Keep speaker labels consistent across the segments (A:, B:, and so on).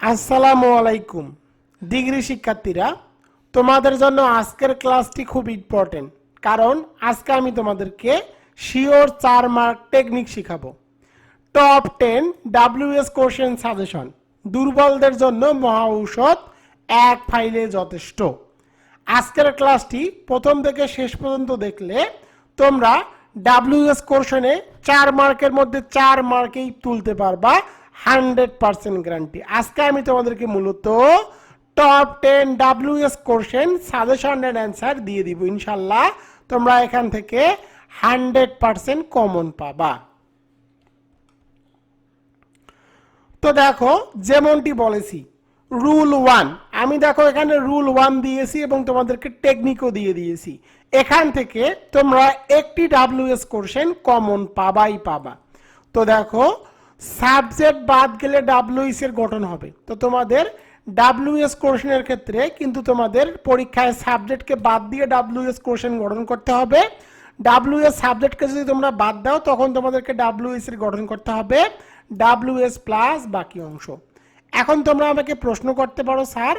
A: আসসালামু আলাইকুম, ডিগ্রি শিক্ষার্থীরা। তোমাদের জন্য আজকের ক্লাসটি খুব ইম্পর্টেন্ট কারণ আজকে আমি তোমাদেরকে শিওর চার মার্ক টেকনিক শিখাবো। Top ten WH question suggestion দুর্বলদের জন্য মহা ঔষধ, এক ফাইলে যথেষ্ট। আজকের ক্লাসটি প্রথম থেকে শেষ পর্যন্ত দেখলে তোমরা ডাব্লিউএস কোর্শনে চার মার্কের মধ্যে চার মার্কেই তুলতে পারবা। Hundred percent guarantee. আজকে আমি তোমাদেরকে মূলত top ten WH question suggestion and answer দিয়ে দিব ইনশাল্লাহ তোমরা এখান থেকে হান্ড্রেড পার্সেন্ট কমন পাবা। তো দেখো, যেমনটি বলেছি রুল ওয়ান আমি দেখো এখানে রুল ওয়ান দিয়েছি এবং তোমাদেরকে টেকনিকও দিয়ে দিয়েছি। এখান থেকে তোমরা একটি ডাব্লিউএস কোশ্চেন কমন পাবাই পাবা। তো দেখো সাবজেক্ট বাদ গেলে ডাব্লিউএস এর গঠন হবে। তো তোমাদের ডাব্লিউএস কোশ্চেনের ক্ষেত্রে কিন্তু তোমাদের পরীক্ষায় সাবজেক্টকে বাদ দিয়ে ডাব্লিউএস কোশ্চেন গঠন করতে হবে। ডাব্লিউএস সাবজেক্টকে যদি তোমরা বাদ দাও, তখন তোমাদেরকে ডাব্লিউএস এর গঠন করতে হবে। ডাব্লিউএস প্লাস বাকি অংশ। এখন তোমরা আমাকে প্রশ্ন করতে পারো, স্যার।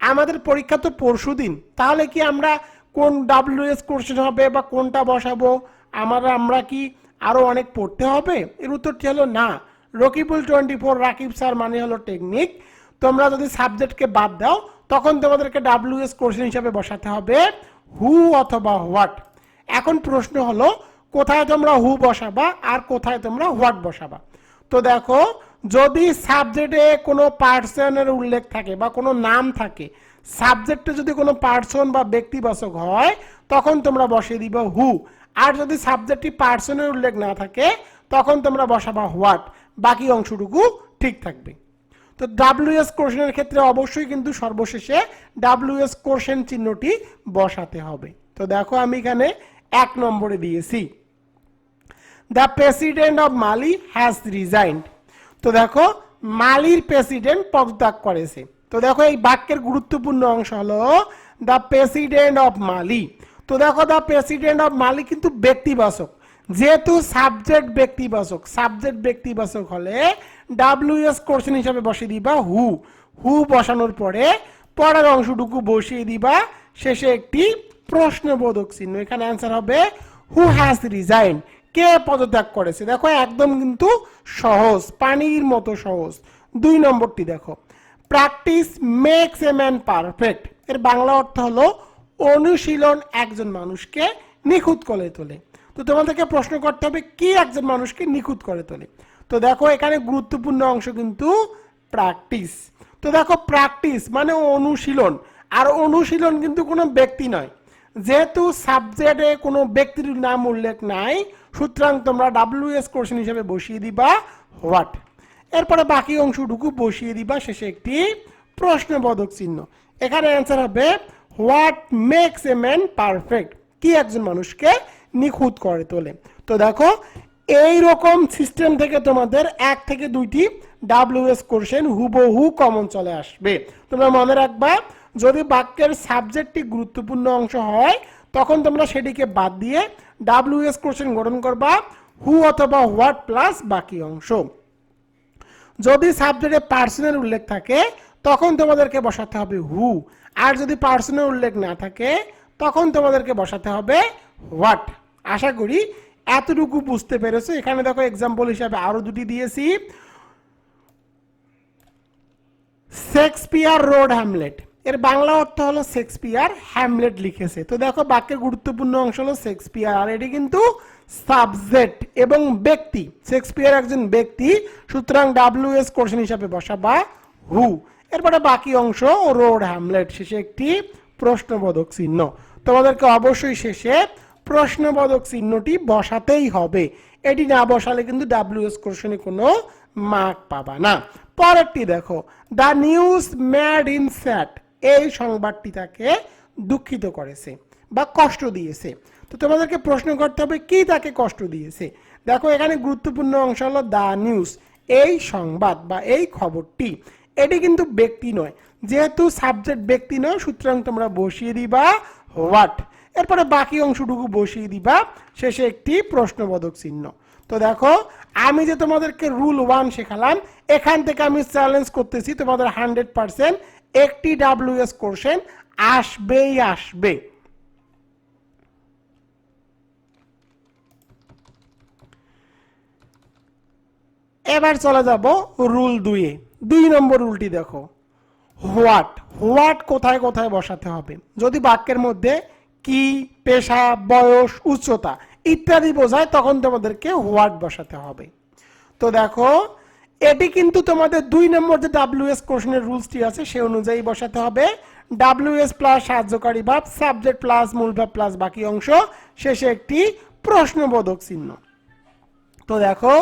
A: আমাদের পরীক্ষা তো পরশু দিন। তাহলে কি আমরা কোন ডাব্লিউএস কোশ্চেন হবে বা কোনটা বসাবো? আমরা আমরা কি আরও অনেক পড়তে হবে? এর উত্তরটি হলো না। Rakibul twenty four, Rakib sir মানে হলো টেকনিক তোমরা যদি সাবজেক্টকে বাদ দাও, তখন তোমাদেরকে ডাব্লিউএস কোশ্চেন হিসাবে বসাতে হবে হু অথবা হোয়াট এখন প্রশ্ন হলো, কোথায় তোমরা হু বসাবা আর কোথায় তোমরা হোয়াট বসাবা? তো দেখো, যদি সাবজেক্টে কোনো পার্সনের উল্লেখ থাকে বা কোনো নাম থাকে, সাবজেক্টে যদি কোনো পার্সন বা ব্যক্তিবাচক হয়, তখন তোমরা বসিয়ে দিবা হু আর যদি সাবজেক্টটি পার্সনের উল্লেখ না থাকে, তখন তোমরা বসাবা হোয়াট বাকি অংশটুকু ঠিক থাকবে। তো ডাব্লিউএস কোশ্চেনের ক্ষেত্রে অবশ্যই কিন্তু সর্বশেষে ডাব্লিউএস কোশ্চেন চিহ্নটি বসাতে হবে। তো দেখো আমি এখানে এক নম্বরে দিয়েছি। The president of Mali has resigned তো দেখো, মালির প্রেসিডেন্ট পদত্যাগ করেছে। তো দেখো এই বাক্যের গুরুত্বপূর্ণ অংশ হলো দ্য প্রেসিডেন্ট অফ মালি তো দেখো দ্য প্রেসিডেন্ট অফ মালি কিন্তু ব্যক্তিবাচক। যেহেতু সাবজেক্ট ব্যক্তিবাচক সাবজেক্ট ব্যক্তিবাচক হলে ডাব্লিউএস কোশ্চেন হিসাবে বসিয়ে দিবা হু হু বসানোর পরে পরের অংশটুকু বসিয়ে দিবা, শেষে একটি প্রশ্নবোধক চিহ্ন। এখানে অ্যান্সার হবে হু হ্যাজ রিজাইন কে পদত্যাগ করেছে? দেখো একদম কিন্তু সহজ, পানির মতো সহজ। দুই নম্বরটি দেখো। Practice makes a man perfect এর বাংলা অর্থ হলো অনুশীলন একজন মানুষকে নিখুঁত করে তোলে। তো তোমাদেরকে প্রশ্ন করতে হবে, কি একজন মানুষকে নিখুঁত করে তোলে? তো দেখো, এখানে গুরুত্বপূর্ণ অংশ কিন্তু প্র্যাকটিস তো দেখো প্র্যাকটিস মানে অনুশীলন। আর অনুশীলন কিন্তু কোনো ব্যক্তি নয়। যেহেতু সাবজেক্টে কোনো ব্যক্তির নাম উল্লেখ নাই, সুতরাং তোমরা ডাব্লিউ এস কোশ্চেন হিসেবে বসিয়ে দিবা হোয়াট এরপরে বাকি অংশটুকু বসিয়ে দিবা শেষে একটি প্রশ্নবোধক চিহ্ন। এখানে অ্যান্সার হবে what makes a man perfect কি একজন মানুষকে নিখুঁত করে তোলে। তো দেখো এই রকম সিস্টেম থেকে তোমাদের এক থেকে দুইটি ডাব্লিউএস কোশ্চেন হুবহু কমন চলে আসবে। তোমরা মনে রাখবা, যদি বাক্যের সাবজেক্টটি গুরুত্বপূর্ণ অংশ হয়, তখন তোমরা সেটিকে বাদ দিয়ে ডাব্লিউএস কোশ্চেন গঠন করবা হু অথবা হোয়াট প্লাস বাকি অংশ। যদি সাবজেক্টে পার্সনের উল্লেখ থাকে, তখন তোমাদেরকে বসাতে হবে হু আর যদি পার্সনের উল্লেখ না থাকে, তখন তোমাদেরকে বসাতে হবে হোয়াট আশা করি এতটুকু বুঝতে পেরেছ। এখানে দেখো এক্সাম্পল হিসাবে আরও দুটি দিয়েছি। Shakespeare wrote Hamlet. এর বাংলা অর্থ হলো শেক্সপিয়ার হ্যামলেট লিখেছে। তো দেখো বাক্যের গুরুত্বপূর্ণ অংশ হলো শেক্সপিয়ার। আর এটি কিন্তু সাবজেক্ট এবং ব্যক্তি। শেক্সপিয়ার একজন ব্যক্তি, সুতরাং ডাব্লিউ এস কোশ্চেন হিসাবে বসাবা হু। এরপরে বাকি অংশ রোড হ্যামলেট। শেষে একটি প্রশ্নবোধক চিহ্ন। তোমাদেরকে অবশ্যই শেষে প্রশ্নবোধক চিহ্নটি বসাতেই হবে। এটি না বসালে কিন্তু ডাব্লিউএস কোশ্চেনে কোনো মার্ক পাবা না। পরেরটি দেখো the news made him sad এই সংবাদটি তাকে দুঃখিত করেছে বা কষ্ট দিয়েছে। তো তোমাদেরকে প্রশ্ন করতে হবে, কি তাকে কষ্ট দিয়েছে? দেখো, এখানে গুরুত্বপূর্ণ অংশ হলো দ্য নিউজ এই সংবাদ বা এই খবরটি। এটি কিন্তু ব্যক্তি নয়, যেহেতু সাবজেক্ট ব্যক্তি নয়, সুতরাং তোমরা বসিয়ে দিবা হোয়াট এরপরে বাকি অংশটুকু বসিয়ে দিবা। শেষে একটি প্রশ্নবোধক চিহ্ন। তো দেখো, আমি যে তোমাদেরকে রুল ওয়ান শেখালাম, এখান থেকে আমি চ্যালেঞ্জ করতেছি, তোমাদের হান্ড্রেড পার্সেন্ট একটি ডাব্লিউএস কোশ্চেন আসবেই আসবে। এবার চলে যাব রুল দুইয়ে দুই নম্বর রুলটি দেখো। হোয়াট হোয়াট কোথায় কোথায় বসাতে হবে? যদি বাক্যের মধ্যে কি, পেশা, বয়স, উচ্চতা ইত্যাদি বোঝায় তখন তোমাদেরকে হোয়াট বসাতে হবে। তো দেখো, এটি কিন্তু তোমাদের দুই নম্বর যে ডাব্লিউএস কোশ্চেনের রুলসটি আছে সে অনুযায়ী বসাতে হবে। ডাব্লিউএস প্লাস সাহায্যকারী ভাব সাবজেক্ট প্লাস মূল ভাব প্লাস বাকি অংশ, শেষে একটি প্রশ্নবোধক চিহ্ন। তো দেখো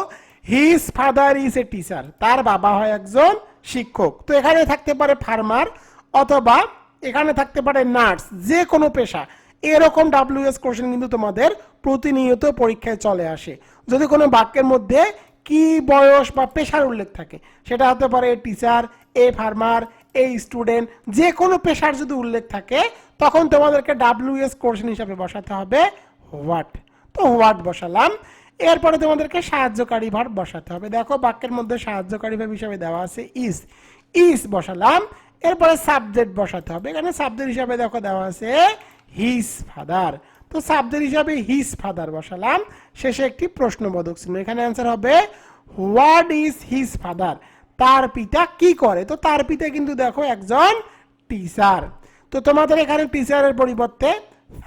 A: his father is a teacher তার বাবা হয় একজন শিক্ষক। তো এখানে থাকতে পারে ফার্মার অথবা এখানে থাকতে পারে নার্স যে কোনো পেশা। এরকম ডাব্লিউএস কোশ্চেন কিন্তু তোমাদের প্রতিনিয়ত পরীক্ষায় চলে আসে। যদি কোনো বাক্যের মধ্যে কি বয়স বা পেশার উল্লেখ থাকে, সেটা হতে পারে teacher a farmer a student যে কোনো পেশার যদি উল্লেখ থাকে, তখন তোমাদেরকে ডাব্লিউএস কোশ্চেন হিসাবে বসাতে হবে হোয়াট তো হোয়াট বসালাম। এরপরে তোমাদেরকে সাহায্যকারী ভার বসাতে হবে। দেখো বাক্যের মধ্যে সাহায্যকারী ভাব হিসাবে দেওয়া আছে ইস ইস বসালাম। এরপরে সাবজেক্ট বসাতে হবে। এখানে সাবজেক্ট হিসাবে দেখো দেওয়া আছে হিস ফাদার তো সাবজেক্ট হিসাবে হিস ফাদার বসালাম। শেষে একটি প্রশ্নবোধক চিহ্ন। এখানে অ্যান্সার হবে হোয়াট ইজ হিস ফাদার তার পিতা কি করে? তো তার পিতা কিন্তু দেখো একজন টিচার তো তোমাদের এখানে টিচারের পরিবর্তে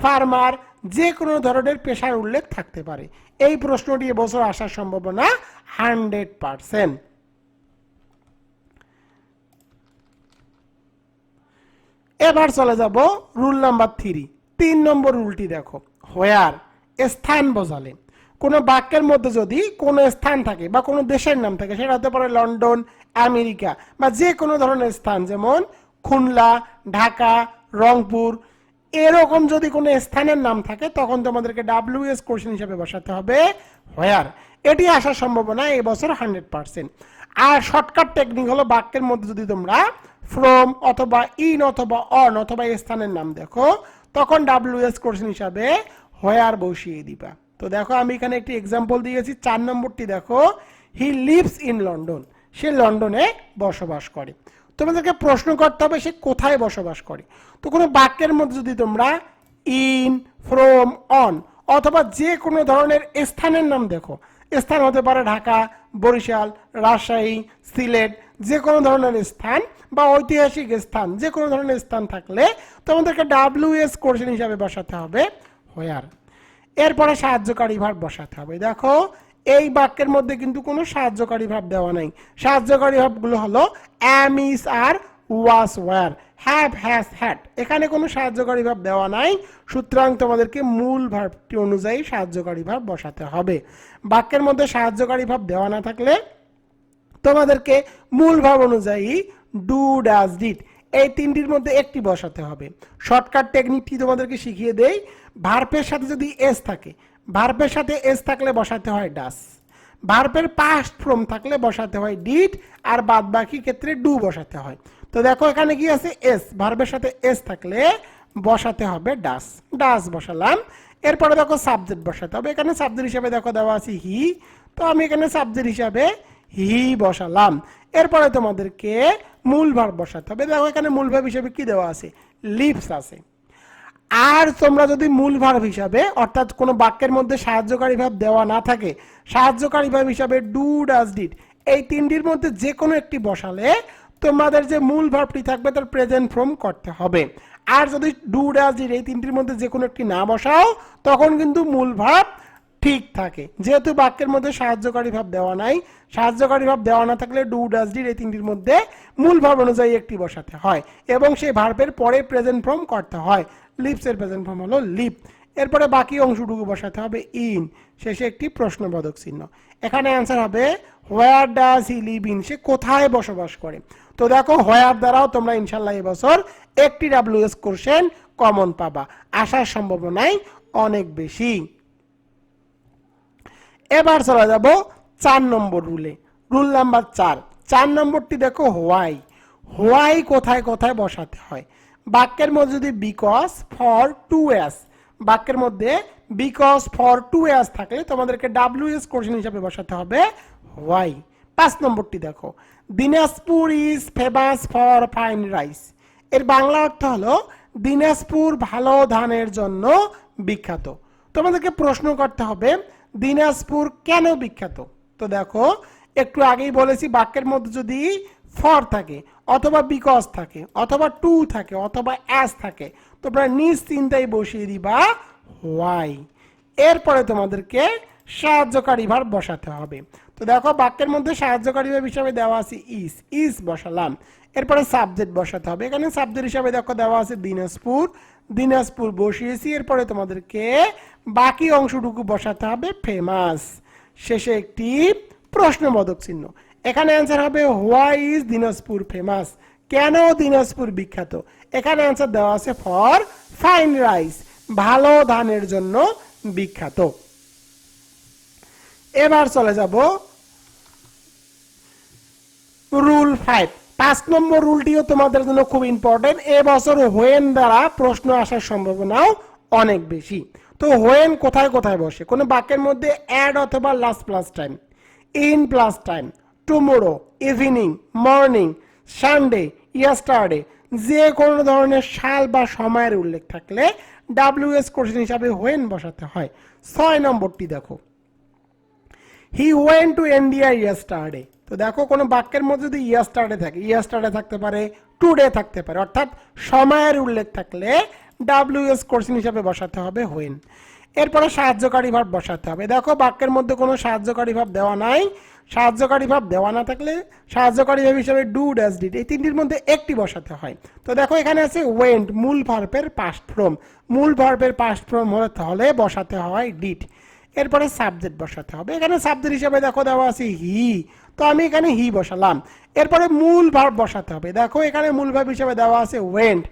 A: ফার্মার যে কোনো ধরনের পেশার উল্লেখ থাকতে পারে। এই প্রশ্নটি এবছর আসার সম্ভাবনা হান্ড্রেড পারসেন্ট এবার চলে যাব রুল নাম্বার থ্রি তিন নম্বর রুলটি দেখো। হোয়ার স্থান বোঝালে। কোনো বাক্যের মধ্যে যদি কোনো স্থান থাকে বা কোনো দেশের নাম থাকে, সেটা হতে পারে লন্ডন, আমেরিকা বা যে কোনো ধরনের স্থান, যেমন খুলনা, ঢাকা, রংপুর, এরকম যদি কোনো স্থানের নাম থাকে, তখন তোমাদেরকে ডাব্লিউএস কোশ্চেন হিসাবে বসাতে হবে হোয়ার এটি আসার সম্ভাবনা এই বছর হান্ড্রেড পার্সেন্ট আর শর্টকাট টেকনিক হলো বাক্যের মধ্যে যদি তোমরা ফ্রম অথবা ইন অথবা অন অথবা স্থানের নাম দেখো, তখন ডাব্লিউএস কোশ্চেন হিসাবে হোয়ার বসিয়ে দিবা। তো দেখো, আমি এখানে একটি এক্সাম্পল দিয়েছি, চার নম্বরটি দেখো হি লিভস ইন লন্ডন সে লন্ডনে বসবাস করে। তোমাদেরকে প্রশ্ন করতে হবে, সে কোথায় বসবাস করে? তো কোনো বাক্যের মধ্যে যদি তোমরা ইন ফ্রম অন অথবা যে কোনো ধরনের স্থানের নাম দেখো, স্থান হতে পারে ঢাকা বরিশাল, রাজশাহী, সিলেট যে কোনো ধরনের স্থান বা ঐতিহাসিক স্থান যে কোনো ধরনের স্থান থাকলে তোমাদেরকে ডাব্লিউএস কোশ্চেন হিসাবে বসাতে হবে। হোয়ার। এরপরে সাহায্যকারী ভাব বসাতে হবে। দেখো, এই বাক্যের মধ্যে কিন্তু কোনো সাহায্যকারী ভাব দেওয়া নাই। সাহায্যকারী ভাবগুলো হলো am is are was were have has had এখানে কোনো সাহায্যকারী ভাব দেওয়া নাই। সুতরাং তোমাদেরকে মূল ভাবটি অনুযায়ী সাহায্যকারী ভাব বসাতে হবে। বাক্যের মধ্যে সাহায্যকারী ভাব দেওয়া না থাকলে তোমাদেরকে মূল ভাব অনুযায়ী ডু ডাজ ডিড এই তিনটির মধ্যে একটি বসাতে হবে। শর্টকাট টেকনিকটি তোমাদেরকে শিখিয়ে দেই। ভার্পের সাথে যদি এস থাকে, ভার্পের সাথে এস থাকলে বসাতে হয় ডাস ভার্পের পাস্ট ফ্রম থাকলে বসাতে হয় ডিড আর বাদ বাকি ক্ষেত্রে ডু বসাতে হয়। তো দেখো, এখানে কি আছে? এস ভার্বের সাথে এস থাকলে বসাতে হবে ডাস ডাস বসালাম। এরপরে দেখো সাবজেক্ট বসাতে হবে। এখানে সাবজেক্ট হিসাবে দেখো, দেওয়া আছে হি তো আমি এখানে সাবজেক্ট হিসাবে হি বসালাম। এরপরে তোমাদেরকে মূল ভার বসাতে হবে। দেখো, এখানে মূল ভাব হিসাবে কি দেওয়া আছে? লিপস আছে। আর তোমরা যদি মূল ভাব হিসাবে, অর্থাৎ কোনো বাক্যের মধ্যে সাহায্যকারী ভাব দেওয়া না থাকে, সাহায্যকারী ভাব হিসাবে ডু ডাজ ডিড এই তিনটির মধ্যে যে কোনো একটি বসালে তোমাদের যে মূল ভাবটি থাকবে তার প্রেজেন্ট ফর্ম করতে হবে। আর যদি ডু ডাজ ডিড এই তিনটির মধ্যে যে কোনো একটি না বসাও, তখন কিন্তু মূল ভাব ঠিক থাকে। যেহেতু বাক্যের মধ্যে সাহায্যকারী ভাব দেওয়া নাই, সাহায্যকারী ভাব দেওয়া না থাকলে ডু ডাজ ডিড এই তিনটির মধ্যে মূল ভাব অনুযায়ী একটি বসাতে হয় এবং সেই ভার্বের পরে প্রেজেন্ট ফর্ম করতে হয়। লিপসের প্রেজেন্ট ফর্ম হলো লিপ এরপরে বাকি অংশটুকু বসাতে হবে ইন শেষে একটি প্রশ্নবোধক চিহ্ন। এখানে অ্যান্সার হবে where does he live in সে কোথায় বসবাস করে? তো দেখো হোয়ার দ্বারাও তোমরা ইনশাল্লাহ এবছর একটি ডাব্লিউএস কোশ্চেন কমন পাবা। আসার সম্ভাবনাই অনেক বেশি। এবার চলে যাব চার নম্বর রুলে রুল নাম্বার চার। চার নম্বরটি দেখো হোয়াই হোয়াই কোথায় কোথায় বসাতে হয়? বাক্যের মধ্যে যদি বিকজ ফর টু এস বাক্যের মধ্যে বিকজ ফর টু এস থাকলে তোমাদেরকে ডাব্লিউ এস কোশ্চেন হিসাবে বসাতে হবে হোয়াই পাঁচ নম্বরটি দেখো। Dinajpur is famous for fine rice এর বাংলা অর্থ হলো, দিনাজপুর ভালো ধানের জন্য বিখ্যাত। তোমাদেরকে প্রশ্ন করতে হবে, দিনাজপুর কেন বিখ্যাত? তো দেখো, একটু আগেই বলেছি, বাক্যের মধ্যে যদি ফর থাকে, অথবা বিকজ থাকে, অথবা টু থাকে, অথবা অ্যাস থাকে, তোমরা নিজ চিন্তায় বসিয়ে দিবা হোয়াই এরপরে তোমাদেরকে সাহায্যকারী ভার বসাতে হবে। তো দেখো, বাক্যের মধ্যে সাহায্যকারী হিসাবে দেওয়া আছে ইস ইস বসালাম। এরপরে সাবজেক্ট বসাতে হবে। এখানে সাবজেক্ট হিসাবে দেখো দেওয়া আছে দিনাজপুর। দিনাজপুর বসিয়েছি। এরপরে তোমাদেরকে বাকি অংশটুকু বসাতে হবে ফেমাস শেষে একটি প্রশ্নবোধক চিহ্ন। এখানে অ্যান্সার হবে হোয়াই ইজ দিনাজপুর ফেমাস কেন দিনাজপুর বিখ্যাত? এখানে অ্যান্সার দেওয়া আছে ফর ফাইন রাইস ভালো ধানের জন্য বিখ্যাত। এবার চলে যাব রুল ফাইভ। পাঁচ নম্বর রুলটিও তোমাদের জন্য খুব ইম্পর্টেন্ট এবছর হোয়েন দ্বারা প্রশ্ন আসার সম্ভাবনাও অনেক বেশি। তো হোয়েন কোথায় কোথায় বসে? কোনো বাক্যের মধ্যে অ্যাড অথবা last plus time in plus time tomorrow evening morning Sunday yesterday যে কোনো ধরনের সাল বা সময়ের উল্লেখ থাকলে ডাব্লিউএস কোশ্চেন হিসাবে হোয়েন বসাতে হয়। ছয় নম্বরটি দেখো। He went to India yesterday তো দেখো, কোনো বাক্যের মধ্যে যদি ইয়াস্টারডে থাকে ইয়াস্টারডে থাকতে পারে টুডে থাকতে পারে, অর্থাৎ সময়ের উল্লেখ থাকলে ডাব্লিউএস কোশ্চেন হিসাবে বসাতে হবে হোয়েন এরপরে সাহায্যকারী ভাব বসাতে হবে। দেখো, বাক্যের মধ্যে কোনো সাহায্যকারী ভাব দেওয়া নাই। সাহায্যকারী ভাব দেওয়া না থাকলে সাহায্যকারী ভাব হিসাবে ডু ড্যাস ডিড এই তিনটির মধ্যে একটি বসাতে হয়। তো দেখো, এখানে আছে ওয়েন্ট মূল ভার্বের পাস্ট ফ্রম মূল ভার্বের পাস্ট ফ্রম হলে বসাতে হয় ডিড এরপরে সাবজেক্ট বসাতে হবে। এখানে সাবজেক্ট হিসাবে দেখো দেওয়া আছে হি। তো আমি এখানে হি বসালাম। এরপরে মূল ভাব বসাতে হবে। দেখো এখানে মূল ভাব হিসাবে দেওয়া আছে ওয়েন্ট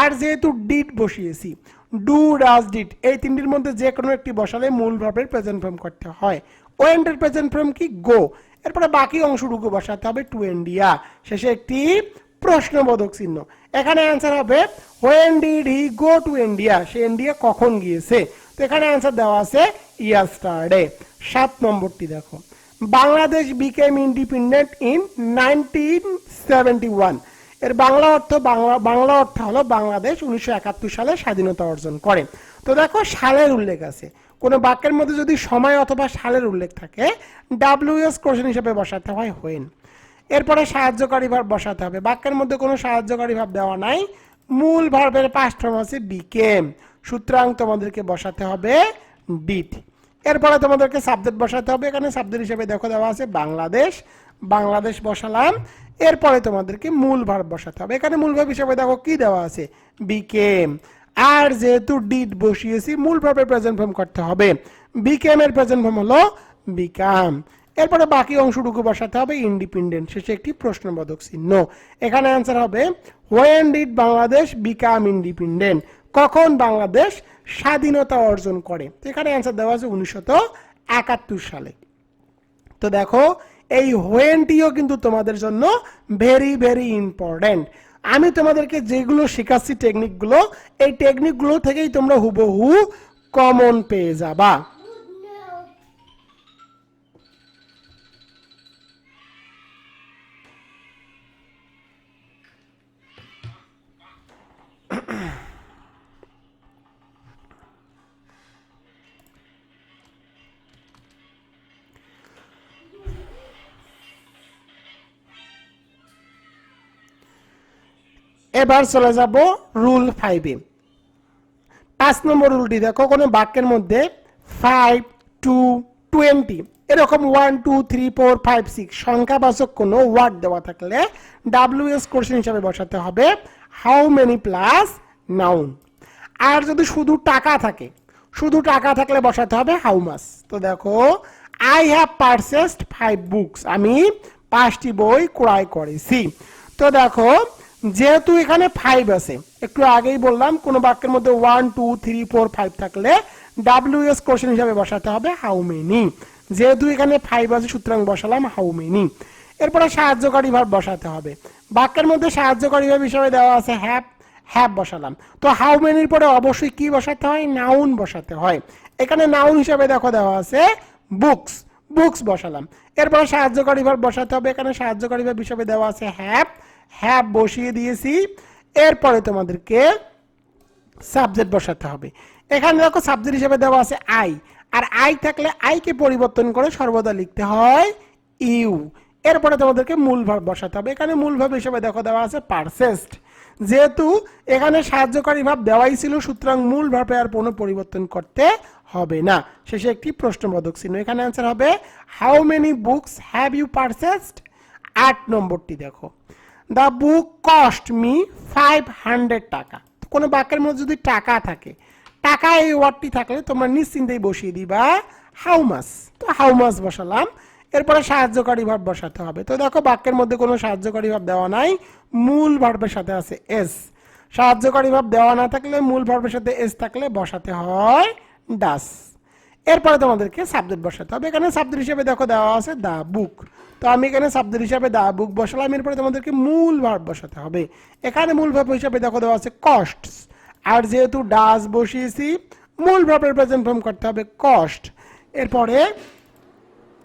A: আর যেহেতু ডিড বসিয়েছি ডু ডাজ ডিড এই তিনটির মধ্যে যে কোনো একটি বসালে মূল ভাবের প্রেজেন্ট ফর্ম করতে হয়। ওয়েন্টের প্রেজেন্ট ফর্ম কি? গো এরপরে বাকি অংশটুকু বসাতে হবে টু ইন্ডিয়া শেষে একটি প্রশ্নবোধক চিহ্ন। এখানে অ্যান্সার হবে when did he go to India say India কখন গিয়েছে? তো এখানে অ্যান্সার দেওয়া আছে ইয়াস্টারডে সাত নম্বরটি দেখো। Bangladesh became independent in nineteen seventy ওয়ানের বাংলা অর্থ বাংলা বাংলা অর্থ হলো বাংলাদেশ উনিশশো একাত্তর সালে স্বাধীনতা অর্জন করে। তো দেখো, সালের উল্লেখ আছে। কোনো বাক্যের মধ্যে যদি সময় অথবা সালের উল্লেখ থাকে ডাব্লিউএস কোশ্চেন হিসেবে বসাতে হয় হোয়েন এরপরে সাহায্যকারী ভাব বসাতে হবে। বাক্যের মধ্যে কোনো সাহায্যকারী ভাব দেওয়া নাই। মূল ভার্বের পাস্ট ফর্ম আছে বিকেম সুতরাং তোমাদেরকে বসাতে হবে ডিট এরপরে তোমাদেরকে সাবজেক্ট বসাতে হবে। এখানে সাবজেক্ট হিসেবে দেখো দেওয়া আছে বাংলাদেশ। বাংলাদেশ বসালাম। এরপরে তোমাদেরকে মূল ভার্ব বসাতে হবে। এখানে মূল ভার্ব হিসেবে দেখো কি দেওয়া আছে? বিকেম আর যেহেতু ডিড বসিয়েছি, মূল ভার্বের প্রেজেন্ট ফর্ম করতে হবে। বিকেম এর প্রেজেন্ট ফর্ম হলো বিকাম এরপরে বাকি অংশটুকু বসাতে হবে ইন্ডিপেন্ডেন্ট। শেষে একটি প্রশ্নবোধক চিহ্ন। এখানে অ্যান্সার হবে when did Bangladesh become independent কখন বাংলাদেশ স্বাধীনতা অর্জন করে? এখানে অ্যান্সার দেওয়া আছে উনিশশো একাত্তর সালে। তো দেখো, এই হোয়েনটিও কিন্তু তোমাদের জন্য ভেরি ভেরি ইম্পর্ট্যান্ট আমি তোমাদেরকে যেগুলো শেখাচ্ছি টেকনিকগুলো এই টেকনিকগুলো থেকেই তোমরা হুবহু কমন পেয়ে যাবা। এবার চলে যাব রুল ফাইভে পাঁচ নম্বর রুলটি দেখো, কোনো বাক্যের মধ্যে ফাইভ টু টোয়েন্টি এরকম one two three four five six সংখ্যাবাচক কোনো ওয়ার্ড দেওয়া থাকলে ডাব্লিউএস কোশ্চেন হিসাবে বসাতে হবে হাউ মেনি প্লাস নাউন আর যদি শুধু টাকা থাকে, শুধু টাকা থাকলে বসাতে হবে হাউ মাস তো দেখো I have purchased five books আমি পাঁচটি বই ক্রয় করেছি। তো দেখো যেহেতু এখানে ফাইভ আছে, একটু আগেই বললাম, কোনো বাক্যের মধ্যে one two three four five থাকলে ডাব্লিউ এস কোশ্চেন হিসাবে বসাতে হবে হাউ মেনি যেহেতু এখানে ফাইভ আছে, সুতরাং বসালাম হাউ মেনি এরপরে সাহায্যকারী ভাব বসাতে হবে। বাক্যের মধ্যে সাহায্যকারী ভাব হিসাবে দেওয়া আছে হ্যাপ হ্যাপ বসালাম। তো হাউ মেনির পরে অবশ্যই কি বসাতে হয়? নাউন বসাতে হয়। এখানে নাউন হিসাবে দেখো দেওয়া আছে বুকস বুকস বসালাম। এরপরে সাহায্যকারী ভাব বসাতে হবে। এখানে সাহায্যকারী ভাব হিসাবে দেওয়া আছে হ্যাভ হ্যাভ বসিয়ে দিয়েছি। এরপরে তোমাদেরকে সাবজেক্ট বসাতে হবে। এখানে দেখো সাবজেক্ট হিসেবে দেওয়া আছে আই আর আই থাকলে আইকে পরিবর্তন করে সর্বদা লিখতে হয় ইউ এরপরে তোমাদেরকে মূল ভাব বসাতে হবে। এখানে মূল ভাব হিসেবে দেখো দেওয়া আছে পারসেস্ট যেহেতু এখানে সাহায্যকারী ভাব দেওয়াই ছিল, সুতরাং মূল ভাবে আর কোনো পরিবর্তন করতে হবে না। শেষে একটি প্রশ্নবোধক চিহ্ন। এখানে অ্যান্সার হবে how many books have you purchased আট নম্বরটি দেখো। The book cost me five hundred টাকা। কোনো বাক্যের মধ্যে যদি টাকা থাকে, টাকা এই ওয়ার্ডটি থাকলে তোমরা নিশ্চিন্তেই বসিয়ে দিবা হাউ মাস তো হাউ মাস বসালাম, এরপরে সাহায্যকারী ভাব বসাতে হবে। তো দেখো বাক্যের মধ্যে কোনো সাহায্যকারী ভাব দেওয়া নাই, মূল ভার্বের সাথে আছে এস সাহায্যকারী ভাব দেওয়া না থাকলে মূল ভার্বের সাথে এস থাকলে বসাতে হয় ডাস এরপরে তোমাদেরকে সাবজেক্ট বসাতে হবে। এখানে সাবজেক্ট হিসেবে দেখো দেওয়া আছে দা বুক তো আমি এখানে সাবজেক্ট হিসাবে দা বুক বসালাম। এরপরে তোমাদেরকে মূল ভার্ব বসাতে হবে। এখানে মূল ভার্ব হিসাবে দেখো দেওয়া আছে কস্টস আর যেহেতু ডাস বসিয়েছি, মূল ভার্বের প্রেজেন্ট ফর্ম করতে হবে কস্ট এরপরে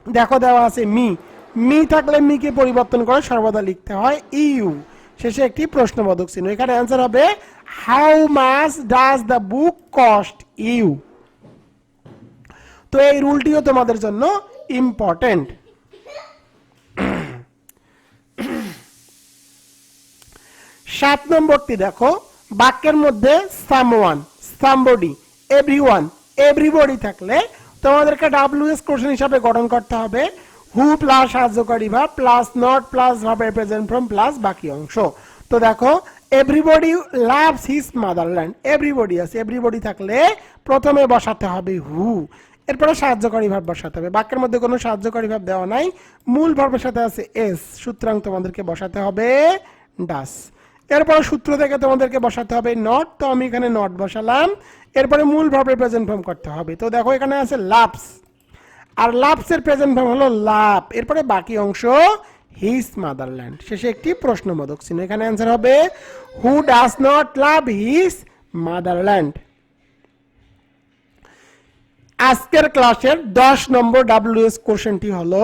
A: দেখো দেওয়া আছে মি মি থাকলে মিকে পরিবর্তন করে সর্বদা লিখতে হয় ইউ শেষে একটি প্রশ্নবোধক চিহ্ন। এখানে অ্যান্সার হবে how much does the book cost you তো এই রুলটিও তোমাদের জন্য ইম্পর্টেন্ট সাত নম্বরটি দেখো, বাক্যের মধ্যে সামওয়ান সামবডি এভরিওয়ান এভরিবডি থাকলে তোমাদেরকে ডাব্লিউএস কোশ্চেন হিসাবে গঠন করতে হবে। হু প্লাস সাহায্যকারী ভাব প্লাস নট প্লাস ভাবে প্রেজেন্ট ফ্রম প্লাস বাকি অংশ। তো দেখো everybody loves his motherland everybody আছে এভরিবডি থাকলে প্রথমে বসাতে হবে হু এরপরে সাহায্যকারী ভাব বসাতে হবে। বাক্যের মধ্যে কোনো সাহায্যকারী ভাব দেওয়া নাই। মূল ভাবের সাথে আছে এস সুতরাং তোমাদেরকে বসাতে হবে ডাস এরপরে সূত্র থেকে তোমাদেরকে বসাতে হবে নট তো আমি এখানে নট বসালাম। এরপরে মূল ভাবের প্রেজেন্ট ফর্ম করতে হবে। তো দেখো এখানে আছে লাভস আর লাভসের প্রেজেন্ট ফর্ম হলো লাভ এরপরে বাকি অংশ হিজ মাদারল্যান্ড শেষে একটি প্রশ্নবোধক চিহ্ন। এখানে অ্যান্সার হবে who does not love his motherland আজকের ক্লাসের দশ নম্বর ডাব্লিউএস কোশ্চেনটি হলো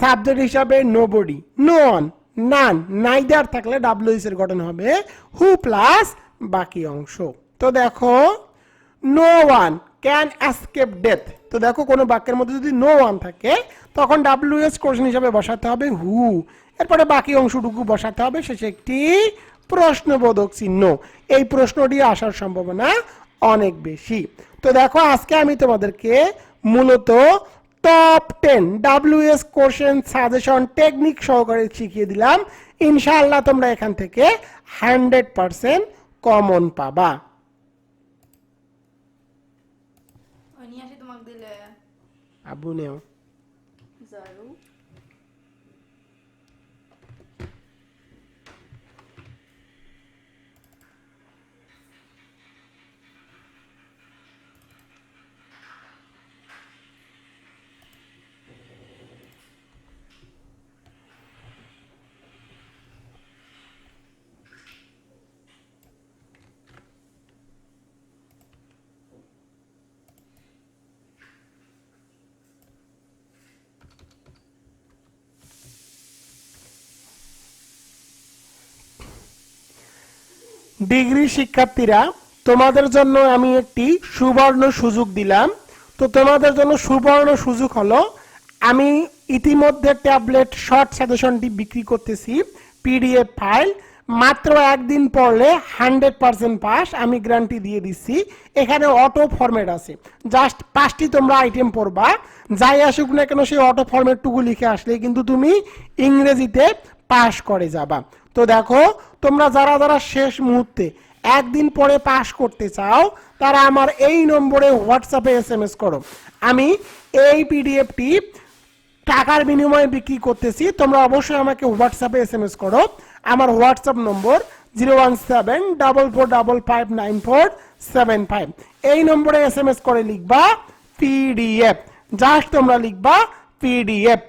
A: সাবজেক্ট হিসাবে nobody no one none neither থাকলে ডাব্লিউএস এর গঠন হবে। হু প্লাস বাকি অংশ। তো দেখো no one can escape death তো দেখো, কোনো বাক্যের মধ্যে যদি নো ওয়ান থাকে, তখন ডাব্লিউএস কোশ্চেন হিসাবে বসাতে হবে হু এরপরে বাকি অংশটুকু বসাতে হবে, শেষে একটি প্রশ্নবোধক চিহ্ন। এই প্রশ্নটি আসার সম্ভাবনা অনেক বেশি। তো দেখো, আজকে আমি তোমাদেরকে মূলত top ten WH question suggestion technique সহকারে শিখিয়ে দিলাম। ইনশাল্লাহ তোমরা এখান থেকে হান্ড্রেড পারসেন্ট কমন পাবা। আবু নেও
B: জারু
A: ডিগ্রি শিক্ষার্থীরা, তোমাদের জন্য আমি একটি সুবর্ণ সুযোগ দিলাম। তো তোমাদের জন্য সুবর্ণ সুযোগ হলো, আমি ইতিমধ্যে ট্যাবলেট শর্ট সাজেশনটি বিক্রি করতেছি, পিডিএফ ফাইল। মাত্র একদিন পড়লে হান্ড্রেড পার্সেন্ট পাস, আমি গ্যারান্টি দিয়ে দিচ্ছি। এখানে অটো ফরম্যাট আছে। জাস্ট পাঁচটি তোমরা আইটেম পড়বা। যাই আসুক না কেন, সেই অটো ফরম্যাটটুকু লিখে আসলে কিন্তু তুমি ইংরেজিতে পাস করে যাবা। তো দেখো, তোমরা যারা যারা শেষ মুহূর্তে একদিন পরে পাশ করতে চাও, তারা আমার এই নম্বরে হোয়াটসঅ্যাপে এস এম এস করো। আমি এই পিডিএফটি টাকার বিনিময়ে বিক্রি করতেছি, তোমরা অবশ্যই আমাকে হোয়াটসঅ্যাপে এস এম এস করো। আমার WhatsApp number zero one seven double four double five nine four seven five এই নম্বরে এস এম এস করে লিখবা পিডিএফ জাস্ট তোমরা লিখবা পিডিএফ